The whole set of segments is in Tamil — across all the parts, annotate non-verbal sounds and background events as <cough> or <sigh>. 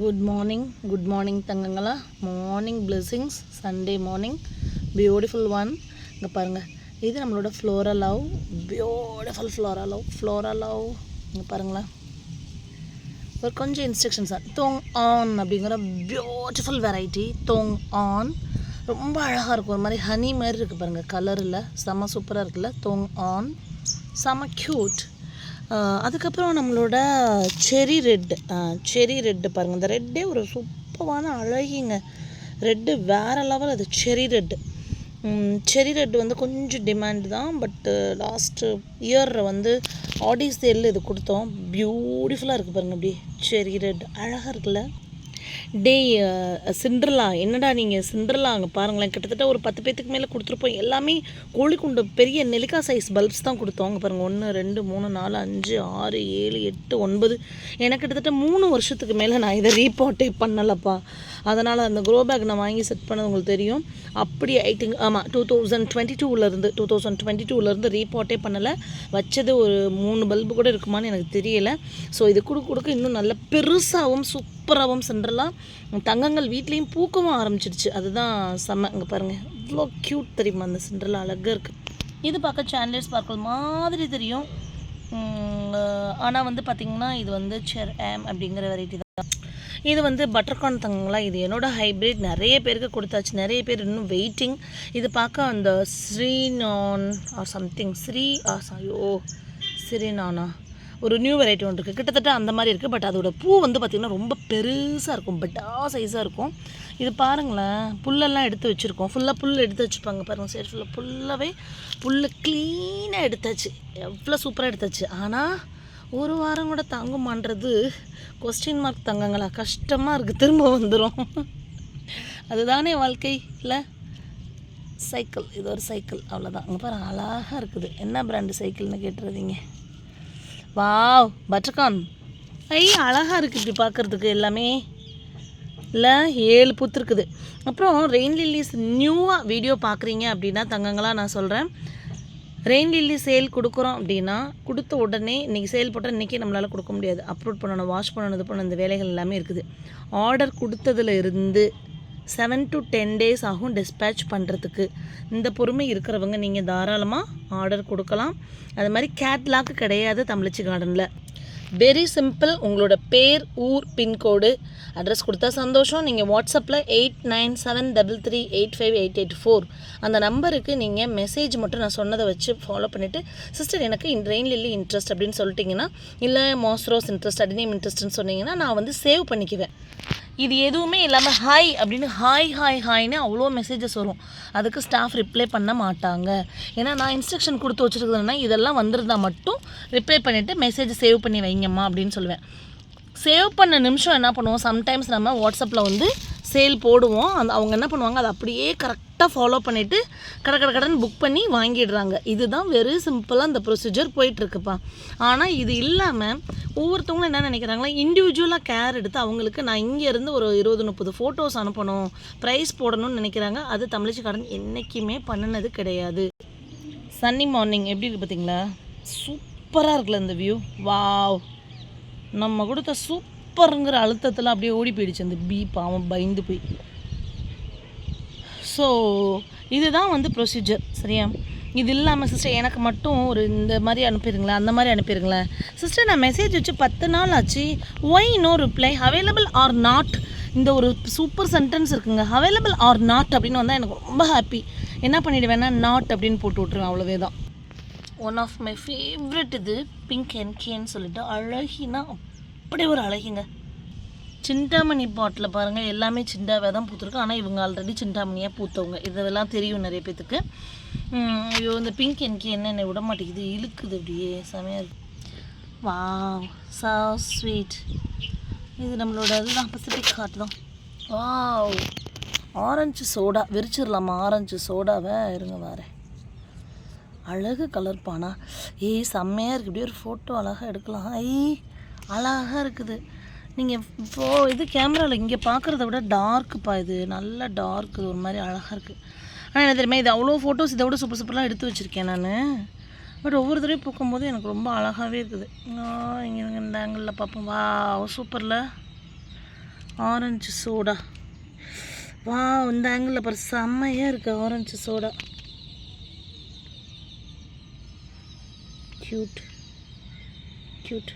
Good morning good morning தங்கங்களா morning blessings Sunday morning beautiful one இங்கே பாருங்கள் இது நம்மளோட flora love beautiful flora love flora love இங்கே பாருங்களேன் ஒரு கொஞ்சம் இன்ஸ்ட்ரக்ஷன்ஸ் தான். தோங் ஆன் அப்படிங்கிற பியூட்டிஃபுல் வெரைட்டி தோங் ஆன் ரொம்ப அழகாக இருக்கும். ஒரு மாதிரி ஹனி மாதிரி இருக்குது பாருங்கள் கலரில் செம்ம சூப்பராக இருக்குல்ல. தோங் ஆன் செம்ம க்யூட் அதுக்கப்புறம் நம்மளோட செரி ரெட்டு செரி ரெட்டு பாருங்கள் இந்த ரெட்டே ஒரு சூப்பரான அழகிங்க. ரெட்டு வேறு லெவல் அது செரி ரெட்டு செரி ரெட் வந்து கொஞ்சம் டிமாண்ட் தான். பட்டு லாஸ்ட்டு இயரில் வந்து ஆடிஸ் சேலில் இது கொடுத்தோம். பியூட்டிஃபுல்லாக இருக்குது பாருங்கள் அப்படி. செரி ரெட் அழகாக இருக்குல்ல? டேய் சிண்ட்ரலா என்னடா நீங்கள் சிண்ட்ரலா? அங்கே பாருங்களேன் கிட்டத்தட்ட ஒரு பத்து பேத்துக்கு மேலே கொடுத்துருப்போம். எல்லாமே கோழிக்குண்டு பெரிய நெல்லிக்காய் சைஸ் பல்ப்ஸ் தான் கொடுத்தோம். அங்கே பாருங்கள் ஒன்று ரெண்டு மூணு நாலு அஞ்சு ஆறு ஏழு எட்டு ஒன்பது. எனக்கு கிட்டத்தட்ட மூணு வருஷத்துக்கு மேலே நான் இதை ரீபோர்ட்டே பண்ணலப்பா. அதனால் அந்த க்ரோ பேக் நான் வாங்கி செட் பண்ணது உங்களுக்கு தெரியும். அப்படி ஐ திங்க் ஆமாம் டூ தௌசண்ட் டுவெண்ட்டி டூலேருந்து டூ தௌசண்ட் டுவெண்ட்டி டூலேருந்து ரீபோர்ட்டே பண்ணலை. வச்சது ஒரு மூணு பல்பு கூட இருக்குமான்னு எனக்கு தெரியலை. ஸோ இது கொடுக்க கொடுக்க இன்னும் நல்ல பெருசாகவும் சூப்பராகவும் சென்ட்ரலாம் தங்கங்கள் வீட்லேயும் பூக்கவும் ஆரம்பிச்சிடுச்சு. அதுதான் செம்ம இங்கே பாருங்கள் இவ்வளோ க்யூட் தெரியுமா அந்த சென்ட்ரல் அழகாக இருக்குது இது பார்க்க சாண்ட்லர் ஸ்பார்க்கிள் மாதிரி தெரியும். ஆனால் வந்து பார்த்திங்கன்னா இது வந்து செர் ஆம் அப்படிங்கிற வெரைட்டி தான். இது வந்து பட்டர்கார்ன் தங்கங்களா? இது என்னோட ஹைப்ரிட் நிறைய பேருக்கு கொடுத்தாச்சு. நிறைய பேர் இன்னும் வெயிட்டிங் இது பார்க்க அந்த ஸ்ரீநான் ஆர் சம்திங் ஸ்ரீ ஆ ஐயோ ஸ்ரீநானா ஒரு நியூ வெரைட்டி ஒன்று இருக்குது கிட்டத்தட்ட அந்த மாதிரி இருக்குது பட் அதோட பூ வந்து பார்த்திங்கன்னா ரொம்ப பெருசாக இருக்கும். பெட்டா சைஸாக இருக்கும். இது பாருங்களேன். புல்லெல்லாம் எடுத்து வச்சுருக்கோம். ஃபுல்லாக புல் எடுத்து வச்சுப்பாங்க பாருங்கள் சைடு ஃபுல்லாக ஃபுல்லாகவே புல்லை க்ளீனாக எடுத்தாச்சு. எவ்வளோ சூப்பராக எடுத்தாச்சு. ஆனால் ஒரு வாரம் கூட தாங்குமான்றது கொஸ்டின் மார்க் தங்கங்களா. கஷ்டமாக இருக்குது திரும்ப வந்துடும் அதுதானே வாழ்க்கை இல்லை சைக்கிள் இது ஒரு சைக்கிள் அவ்வளோதான் அங்கே பாருங்கள் அழகாக இருக்குது. என்ன பிராண்டு சைக்கிள்னு கேட்டுறதீங்க வாவ் பட்டர்கான். ஐ அழகாக இருக்குது இப்படி பார்க்குறதுக்கு எல்லாமே. இல்லை ஏழு பூத்து இருக்குது. அப்புறம் ரெயின் லில்லிஸ் நியூவாக வீடியோ பார்க்குறீங்க அப்படின்னா தங்கங்களா நான் சொல்கிறேன் ரெயின் லில்லி சேல் கொடுக்குறோம் அப்படின்னா கொடுத்த உடனே இன்றைக்கி சேல் போட்டால் இன்றைக்கி நம்மளால் கொடுக்க முடியாது. அப்லோட் பண்ணணும் வாஷ் பண்ணணும் இது பண்ணணும் இந்த வேலைகள் எல்லாமே இருக்குது. ஆர்டர் கொடுத்ததுல இருந்து செவன் டு டென் டேஸ் ஆகும் டிஸ்பேட்ச் பண்ணுறதுக்கு இந்த பொறுமை இருக்கிறவங்க நீங்கள் தாராளமாக ஆர்டர் கொடுக்கலாம். அது மாதிரி கேட்லாக் கிடையாது தமிழச்சி கார்டனில் வெரி சிம்பிள் உங்களோட பேர் ஊர் பின்கோடு அட்ரஸ் கொடுத்தா சந்தோஷம். நீங்கள் வாட்ஸ்அப்பில் eight nine seven double three eight five eight eight four அந்த நம்பருக்கு நீங்கள் மெசேஜ் மட்டும் நான் சொன்னதை வச்சு ஃபாலோ பண்ணிவிட்டு சிஸ்டர் எனக்கு இன் ரெயின் லில்லி இன்ட்ரெஸ்ட் அப்படின்னு சொல்லிட்டிங்கன்னா இல்லை மாஸ்ரோஸ் இன்ட்ரெஸ்ட் அடினியம் இன்ட்ரெஸ்ட்னு சொன்னீங்கன்னா நான் வந்து சேவ் பண்ணிக்குவேன். இது எதுவுமே இல்லாமல் ஹாய் அப்படின்னு ஹாய் ஹாய் ஹாய்னு அவ்வளோ மெசேஜஸ் வரும். அதுக்கு ஸ்டாஃப் ரிப்ளை பண்ண மாட்டாங்க. ஏன்னா நான் இன்ஸ்ட்ரக்ஷன் கொடுத்து வச்சுருக்கிறேன்னா இதெல்லாம் வந்திருந்தால் மட்டும் ரிப்ளை பண்ணிவிட்டு மெசேஜ் சேவ் பண்ணி வைங்கம்மா அப்படின்னு சொல்லுவேன். சேவ் பண்ண நிமிஷம் என்ன பண்ணுவோம்? சம்டைம்ஸ் நம்ம வாட்ஸ்அப்பில் வந்து சேல் போடுவோம். அந்த அவங்க என்ன பண்ணுவாங்க? அதை அப்படியே கரெக்ட் கரெக்டாக ஃபாலோ பண்ணிவிட்டு கடை கடை கடன் புக் பண்ணி வாங்கிடுறாங்க. இதுதான் வெரி சிம்பிளாக அந்த ப்ரொசீஜர் போயிட்டுருக்குப்பா. ஆனால் இது இல்லாமல் ஒவ்வொருத்தவங்களும் என்ன நினைக்கிறாங்களா இண்டிவிஜுவலாக கேர் எடுத்து அவங்களுக்கு நான் இங்கேருந்து ஒரு இருபது முப்பது ஃபோட்டோஸ் அனுப்பணும் ப்ரைஸ் போடணும்னு நினைக்கிறாங்க. அது தமிழச்சி கடன் என்றைக்குமே பண்ணினது கிடையாது. சன்னி மார்னிங் எப்படி இருக்குது பார்த்தீங்களா? சூப்பராக இருக்குல்ல இந்த வியூ வாவ் நம்ம கொடுத்த சூப்பருங்கிற அழுத்தத்தில் அப்படியே ஓடி போயிடுச்சு அந்த பீ பாவம் பயந்து போய். ஸோ இதுதான் வந்து ப்ரொசீஜர் சரியா? இது இல்லாமல் சிஸ்டர் எனக்கு மட்டும் ஒரு இந்த மாதிரி அனுப்பிடுங்களேன் அந்த மாதிரி அனுப்பிடுங்களேன் சிஸ்டர் நான் மெசேஜ் வச்சு பத்து நாள் ஆச்சு. Why no reply available or not இந்த ஒரு சூப்பர் சென்டென்ஸ் இருக்குங்க. அவைலபிள் ஆர் நாட் அப்படின்னு வந்தால் எனக்கு ரொம்ப ஹாப்பி என்ன பண்ணிவிடுவேன்னா நாட் அப்படின்னு போட்டு விட்ருவேன் அவ்வளோவே தான் ஒன் ஆஃப் மை ஃபேவரட் இது பிங்க் என்கேன்னு சொல்லிட்டு அழகினா அப்படி ஒரு அழகிங்க. சிண்டாமணி பாட்டில் பாருங்கள் எல்லாமே சிண்டாவே தான் பூத்துருக்கு. ஆனால் இவங்க ஆல்ரெடி சிண்டாமணியாக பூத்தவங்க. இதெல்லாம் தெரியும் நிறைய பேத்துக்கு. ஐயோ இந்த பிங்க் எனக்கு என்னென்ன விட மாட்டேங்குது. இழுக்குது அப்படியே. செமையாக இருக்கு. வா சா ஸ்வீட் இது நம்மளோட அதுதான் பசிபிக் ஹாட் தான். வாவ் ஆரஞ்சு சோடா விரிச்சிடலாமா ஆரஞ்சு சோடாவை இருங்க வரேன். அழகு கலர் பானா. ஏய் செம்மையாக இருக்குது இப்படியே ஒரு ஃபோட்டோ அழகாக எடுக்கலாம். ஐ அழகாக இருக்குது. நீங்கள் இப்போ இது கேமராவில் இங்கே பார்க்குறத விட டார்க்குப்பா இது. நல்ல டார்க் ஒரு மாதிரி அழகாக இருக்குது ஆனால் என்ன தெரியுமா இது அவ்வளோ ஃபோட்டோஸ் இதை விட சூப்பர் சூப்பர்லாம் எடுத்து வச்சுருக்கேன் நான். பட் ஒவ்வொரு தடவையும் பார்க்கும்போது எனக்கு ரொம்ப அழகாகவே இருக்குது. இங்கே இந்த ஆங்கிளில் பார்ப்போம். வா சூப்பரில் ஆரஞ்சு சோடா வா இந்த ஆங்கிளில் பாரு செம்மையாக இருக்குது ஆரஞ்சு சோடா க்யூட் க்யூட்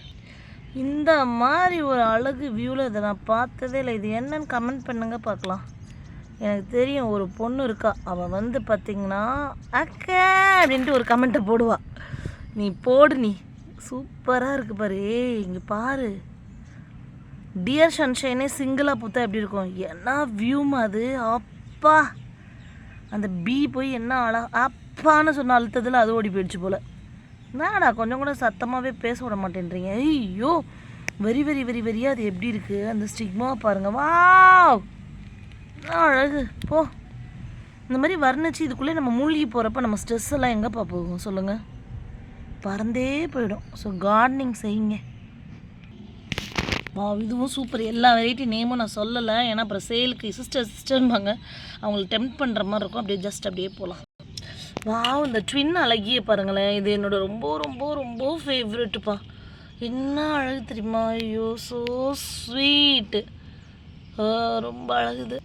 இந்த மாதிரி ஒரு அழகு வியூவில் இதை நான் பார்த்ததே இல்லை. இது என்னன்னு கமெண்ட் பண்ணுங்க பார்க்கலாம். எனக்கு தெரியும் ஒரு பொண்ணு இருக்கா. அவள் வந்து பார்த்திங்கன்னா அக்கே அப்படின்ட்டு ஒரு கமெண்ட்டை போடுவா. நீ போடு நீ. சூப்பராக இருக்கு பாரு. ஏய் இங்கே பாரு. டியர் சன்ஷைனே சிங்கிளாக பூத்தா எப்படி இருக்கும்? என்ன வியூமா அது? அப்பா. அந்த பீ போய் என்ன அழகா அப்பான்னு சொன்ன அழுத்தத்தில் அது ஓடி போயிடுச்சு போல். என்னடா கொஞ்சம் கூட சத்தமாகவே பேச விட மாட்டேன்றீங்க? ஐயோ வெரி வெரி வெரி வெரியா அது எப்படி இருக்குது அந்த ஸ்டிக்மா பாருங்கள் வா அழகு. போ. இந்த மாதிரி வர்ணிச்சு இதுக்குள்ளே நம்ம மூழ்கி போகிறப்ப நம்ம ஸ்ட்ரெஸ் எல்லாம் எங்கேப்பா போகும்? சொல்லுங்கள் பறந்தே போயிடும். ஸோ கார்டனிங் செய்யுங்க. வா இதுவும் சூப்பர் எல்லா வெரைட்டி நேமும் நான் சொல்லலை. ஏன்னா அப்புறம் சேலுக்கு சிஸ்டர் சிஸ்டர்ம்பாங்க அவங்களுக்கு டெம்ப் பண்ணுற மாதிரி இருக்கும். அப்படியே ஜஸ்ட் அப்படியே போகலாம் வா இந்த ட்வின் அழகிய பாருங்களேன். இது என்னோட ரொம்ப ரொம்ப ரொம்ப ஃபேவரெட்டுப்பா என்ன அழகு தெரியுமா? ஐயோ ஸோ ஸ்வீட்டு ரொம்ப அழகுது.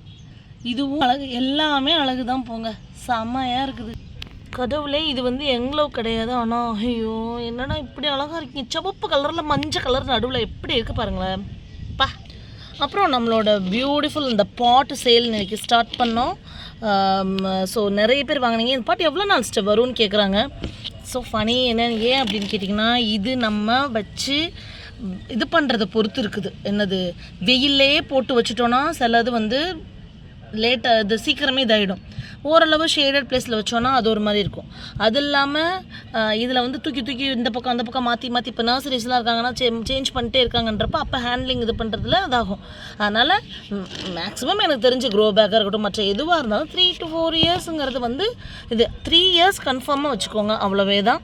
இதுவும் அழகு எல்லாமே அழகு தான் போங்க. செம்மையாக இருக்குது. கடவுளே இது வந்து எங்களோ கிடையாது. ஆனால் ஐயோ என்னடா இப்படி அழகாக இருக்கீங்க? சிவப்பு கலரில் மஞ்சள் கலர் நடுவில் எப்படி இருக்குது பாருங்களேன். பா. அப்புறம் நம்மளோட பியூட்டிஃபுல் இந்த பாட்டு சேல் இன்றைக்கி ஸ்டார்ட் பண்ணோம். Um, ஸோ நிறைய பேர் வாங்கினீங்க. இந்த பாட்டு எவ்வளோ நாள் ஸ்டெப் வரும்னு கேட்குறாங்க ஸோ ஃபனி என்ன ஏன் அப்படின்னு கேட்டிங்கன்னா இது நம்ம வச்சு இது பண்ணுறதை பொறுத்து இருக்குது. என்னது வெயிலே போட்டு வச்சுட்டோன்னா சிலது வந்து லேட்டாக இது சீக்கிரமே இதாகிடும் ஓரளவு ஷேடட் பிளேஸில் வச்சோன்னா அது ஒரு மாதிரி இருக்கும். அது இல்லாமல் இதில் வந்து தூக்கி தூக்கி இந்த பக்கம் அந்த பக்கம் மாற்றி மாற்றி இப்போ நர்சரிஸ்லாம் இருக்காங்கன்னா சே சேஞ்ச் பண்ணிட்டே இருக்காங்கன்றப்ப அப்போ ஹேண்ட்லிங் இது பண்ணுறதுல இதாகும். அதனால் மேக்ஸிமம் எனக்கு தெரிஞ்சு க்ரோ பேக்காக இருக்கட்டும் மற்ற எதுவாக இருந்தாலும் த்ரீ டு ஃபோர் இயர்ஸுங்கிறது வந்து இது த்ரீ இயர்ஸ் கன்ஃபார்மாக வச்சுக்கோங்க அவ்வளோவே தான்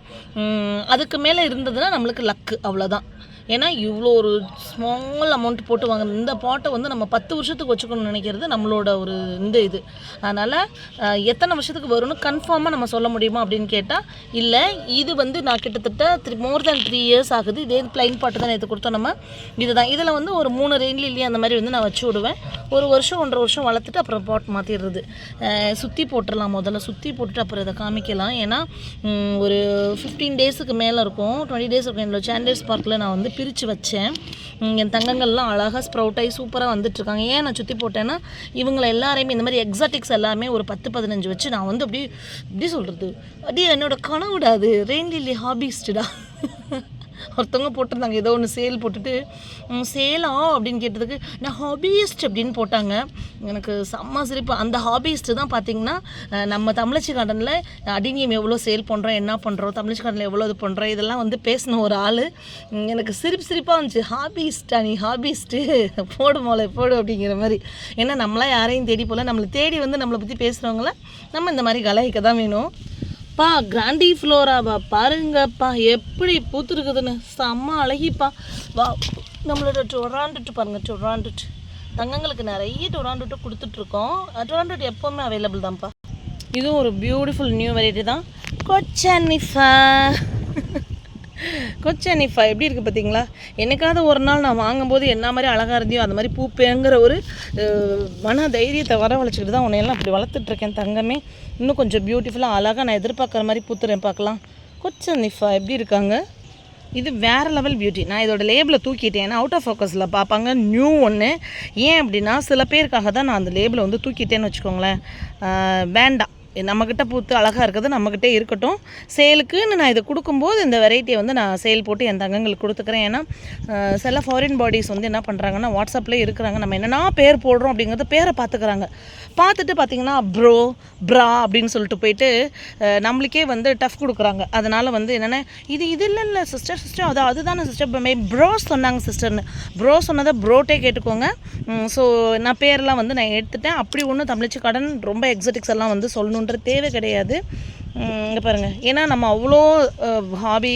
அதுக்கு மேலே இருந்ததுன்னா நம்மளுக்கு லக்கு அவ்வளோதான் ஏன்னா இவ்வளோ ஒரு ஸ்மால் அமௌண்ட் போட்டு வாங்க இந்த பாட்டை வந்து நம்ம பத்து வருஷத்துக்கு வச்சுக்கணும்னு நினைக்கிறது நம்மளோட ஒரு இந்த இது. அதனால் எத்தனை வருஷத்துக்கு வரும்னு கன்ஃபார்மாக நம்ம சொல்ல முடியுமா அப்படின்னு கேட்டால் இல்லை இது வந்து நான் கிட்டத்தட்ட three more than three years ஆகுது. இதே பிளைன் பாட்டு தான் நேற்று கொடுத்தோம் நம்ம. இதுதான். இதில் வந்து ஒரு மூணு ரெயின்ல இல்லையா அந்த மாதிரி வந்து நான் வச்சு விடுவேன். ஒரு வருஷம் ஒன்றரை வருஷம் வளர்த்துட்டு அப்புறம் பாட் மாற்றிடுறது சுற்றி போட்டுடலாம் முதல்ல. சுற்றி போட்டுட்டு அப்புறம் இதை காமிக்கலாம். ஏன்னா ஒரு ஃபிஃப்டீன் டேஸுக்கு மேலே இருக்கும். டுவெண்ட்டி டேஸ் இருக்கும். என்னோடய சாண்டர்ஸ் பார்க்கில் நான் வந்து பிரித்து வச்சேன். என் தங்கங்கள்லாம் அழகாக ஸ்ப்ரவுட் ஆகி சூப்பராக வந்துட்டுருக்காங்க. ஏன் நான் சுற்றி போட்டேன்னா இவங்களை எல்லாரையுமே இந்த மாதிரி எக்ஸாட்டிக்ஸ் எல்லாமே ஒரு பத்து பதினஞ்சு வச்சு நான் வந்து அப்படி எப்படி சொல்கிறது அப்படியே என்னோட கனவுடா அது. ரெயின் லில்லி ஹாபிஸ்டுடா ஒருத்தவங்க போட்டிருந்தாங்க. ஏதோ ஒன்று சேல் போட்டுட்டு சேலா அப்படின்னு கேட்டதுக்கு நான் ஹாபியிஸ்ட் அப்படின்னு போட்டாங்க. எனக்கு செம்ம சிரிப்பு. அந்த ஹாபியிஸ்ட்டு தான் பார்த்தீங்கன்னா நம்ம தமிழச்சி கார்டனில் அடினியம் எவ்வளோ சேல் பண்ணுறோம் என்ன பண்ணுறோம் தமிழச்சி கார்டனில் எவ்வளோ இது பண்ணுறோம் இதெல்லாம் வந்து பேசின ஒரு ஆள். எனக்கு சிரிப்பு சிரிப்பாக இருந்துச்சு. ஹாபிஸ்டா நீ ஹாபிஸ்ட்டு <laughs> போடு மோளை போடு அப்படிங்கிற மாதிரி. ஏன்னா நம்மளாம் யாரையும் தேடி போகல. நம்மளை தேடி வந்து நம்மளை பற்றி பேசுகிறவங்கள நம்ம இந்த மாதிரி கலாய்க்க தான் வேணும். பா கிராண்டி ஃப்ளோராவா பாருங்கப்பா எப்படி பூத்துருக்குதுன்னு. செம்ம அழகிப்பா. வா நம்மளோட டொராண்டுட்டு பாருங்கள் டொராண்டுட்டு. தங்கங்களுக்கு நிறைய டொராண்டுட்டு கொடுத்துட்ருக்கோம். டொராண்டுட்டு எப்போவுமே அவைலபிள் தான்ப்பா. இதுவும் ஒரு பியூட்டிஃபுல் நியூ வெரைட்டி தான். கொச்சனிஃபா கொச்சனிஃபா எப்படி இருக்குது பார்த்தீங்களா? என்னைக்காவது ஒரு நாள் நான் வாங்கும்போது என்ன மாதிரி அழகாக இருந்தியோ அந்த மாதிரி பூப்பேங்கிற ஒரு மன தைரியத்தை வரவழைச்சிக்கிட்டு தான் உன்னையெல்லாம் அப்படி வளர்த்துட்ருக்கேன் தங்கமே. இன்னும் கொஞ்சம் பியூட்டிஃபுல்லாக அழகாக நான் எதிர்பார்க்குற மாதிரி பூத்துறேன் பார்க்கலாம். கொச்சனிஃபா எப்படி இருக்காங்க? இது வேறு லெவல் பியூட்டி நான் இதோட லேபிளை தூக்கிட்டேன். ஏன்னா அவுட் ஆஃப் ஃபோக்கஸில் பார்ப்பாங்க. நியூ ஒன்று ஏன் அப்படின்னா சில பேருக்காக தான் நான் அந்த லேபிளை வந்து தூக்கிட்டேன்னு வச்சுக்கோங்களேன். வேண்டாம். நம்மக்கிட்ட பூத்து அழகாக இருக்கிறது நம்மக்கிட்டே இருக்கட்டும். சேலுக்குன்னு நான் இதை கொடுக்கும்போது இந்த வெரைட்டியை வந்து நான் சேல் போட்டு என் தங்கங்களுக்கு கொடுத்துக்கிறேன். ஏன்னா சில ஃபாரின் பாடிஸ் வந்து என்ன பண்ணுறாங்கன்னா வாட்ஸ்அப்பில் இருக்கிறாங்க. நம்ம என்னென்னா பேர் போடுறோம் அப்படிங்கிறத பேரை பார்த்துக்கிறாங்க. பார்த்துட்டு பார்த்தீங்கன்னா ப்ரோ ப்ரா அப்படின்னு சொல்லிட்டு போயிட்டு நம்மளுக்கே வந்து டஃப் கொடுக்குறாங்க. அதனால் வந்து என்னென்ன இது இது இல்லை இல்லை சிஸ்டர் சிஸ்டர் அது அதுதானே சிஸ்டர் மே ப்ரோ சொன்னாங்க சிஸ்டர்னு ப்ரோ சொன்னதை ப்ரோட்டே கேட்டுக்கோங்க. ஸோ நான் பேரெலாம் வந்து நான் எடுத்துட்டேன். அப்படி ஒன்றும் தமிழ்ச்சி கடன் ரொம்ப எக்ஸட்டிக்ஸ் எல்லாம் வந்து சொல்லணுன்ற தேவை கிடையாது. இங்கே பாருங்கள் ஏன்னா நம்ம அவ்வளோ ஹாபி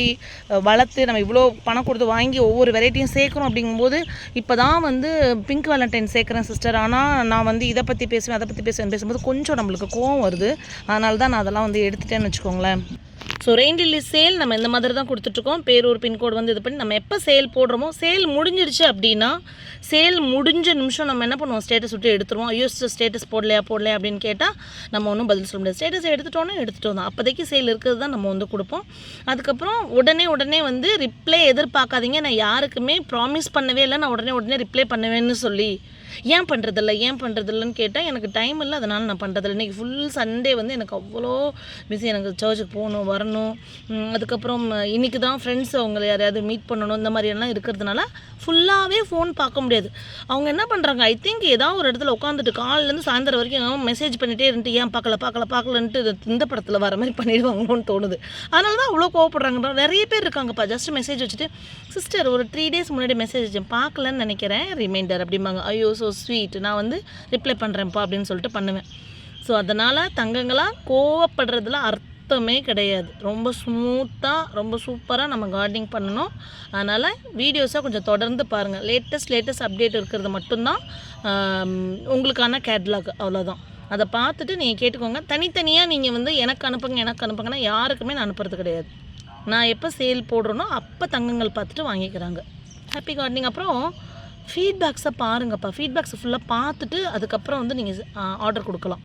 வளர்த்து நம்ம இவ்வளோ பணம் கொடுத்து வாங்கி ஒவ்வொரு வெரைட்டியும் சேர்க்குறோம் அப்படிங்கும்போது இப்போ தான் வந்து பிங்க் வேலண்டைன் சேர்க்குறேன் சிஸ்டர் ஆனால் நான் வந்து இதை பற்றி பேசுவேன் அதை பற்றி பேசுவேன் பேசும்போது கொஞ்சம் நம்மளுக்கு கோவம் வருது. அதனால தான் நான் அதெல்லாம் வந்து எடுத்துட்டேன்னு வச்சுக்கோங்களேன். ஸோ ரெயின் லில்லி சேல் நம்ம இந்த மாதிரி தான் கொடுத்துட்ருக்கோம். பேரூர் பின்கோடு வந்து இது பண்ணி நம்ம எப்போ சேல் போடுறோமோ சேல் முடிஞ்சிருச்சு அப்படின்னா சேல் முடிஞ்ச நிமிஷம் நம்ம என்ன பண்ணுவோம்? ஸ்டேட்டஸ் விட்டு எடுத்துருவோம். ஐயோ ஸ்டேட்டஸ் போடலையா போடலையா அப்படின்னு கேட்டால் நம்ம ஒன்றும் பதில் சொல்ல முடியாது. ஸ்டேட்டஸ் எடுத்துட்டோன்னே எடுத்துகிட்டு வந்தோம் அப்போதைக்கு சேல் இருக்கிறது தான் நம்ம வந்து கொடுப்போம். அதுக்கப்புறம் உடனே உடனே வந்து ரிப்ளை எதிர்பார்க்காதீங்க. நான் யாருக்குமே ப்ராமிஸ் பண்ணவே இல்லை. நான் உடனே உடனே ரிப்ளை பண்ணுவேன்னு சொல்லி ஏன் பண்ணுறதில்ல ஏன் பண்ணுறதில்லன்னு கேட்டால் எனக்கு டைம் இல்லை அதனால் நான் பண்ணுறதில்ல இன்றைக்கி ஃபுல் சண்டே வந்து எனக்கு அவ்வளோ பிஸி எனக்கு சர்ச்சுக்கு போகணும் வரணும். அதுக்கப்புறம் இன்றைக்கி தான் ஃப்ரெண்ட்ஸ் அவங்கள யாரையாவது மீட் பண்ணணும் இந்த மாதிரியெல்லாம் இருக்கிறதுனால ஃபுல்லாகவே ஃபோன் பார்க்க முடியாது. அவங்க என்ன பண்ணுறாங்க ஐ திங்க் ஏதாவது ஒரு இடத்துல உட்காந்துட்டு காலிலேருந்து சாயந்தரம் வரைக்கும் மெசேஜ் பண்ணிகிட்டே இருந்துட்டு ஏன் பார்க்கல பார்க்கல பார்க்கலன்ட்டு இது இந்த படத்தில் வர மாதிரி பண்ணிடுவாங்களோன்னு தோணுது. அதனால தான் அவ்வளோ கோவப்படுறாங்க. நிறைய பேர் இருக்காங்கப்பா. ஜஸ்ட் மெசேஜ் வச்சுட்டு சிஸ்டர் ஒரு த்ரீ டேஸ் முன்னாடி மெசேஜ் வச்சேன். பார்க்கலன்னு நினைக்கிறேன். ரிமைண்டர் அப்படிம்பாங்க. ஐயோ ஸோ ஸ்வீட் நான் வந்து ரிப்ளை பண்ணுறேன்ப்பா அப்படின்னு சொல்லிட்டு பண்ணுவேன். ஸோ அதனால் தங்கங்களாக கோவப்படுறதுல அர்த்தமே கிடையாது. ரொம்ப ஸ்மூத்தாக ரொம்ப சூப்பராக நம்ம கார்டனிங் பண்ணணும். அதனால் வீடியோஸை கொஞ்சம் தொடர்ந்து பாருங்கள் லேட்டஸ்ட் லேட்டஸ்ட் அப்டேட் இருக்கிறது மட்டும்தான் உங்களுக்கான கேட்லாக் அவ்வளோதான் அதை பார்த்துட்டு நீங்கள் கேட்டுக்கோங்க. தனித்தனியாக நீங்கள் வந்து எனக்கு அனுப்புங்க எனக்கு அனுப்புங்கன்னா யாருக்குமே நான் அனுப்புறது கிடையாது. நான் எப்போ சேல் போடுறேனோ அப்போ தங்கங்கள் பார்த்துட்டு வாங்கிக்கிறாங்க. ஹாப்பி கார்டனிங் அப்புறம் ஃபீட்பேக்ஸை பாருங்கப்பா. ஃபீட்பேக்ஸை ஃபுல்லாக பார்த்துட்டு அதுக்கப்புறம் வந்து நீங்கள் ஆர்டர் கொடுக்கலாம்.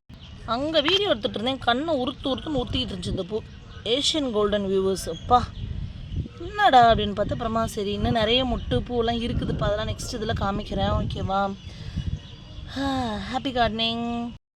அங்கே வீடியோ எடுத்துகிட்டு இருந்தேன். கண்ணை உருத்து உருத்துன்னு ஊற்றிக்கிட்டு இருந்துச்சு இந்த பூ. ஏஷியன் கோல்டன் வியூவர்ஸ் அப்பா. என்னடா அப்படின்னு பார்த்து அப்புறமா சரி இன்னும் நிறைய முட்டு பூலாம் இருக்குதுப்பா. அதெல்லாம் நெக்ஸ்ட் இதில் காமிக்கிறேன். ஓகேவா ஹாப்பி கார்டனிங்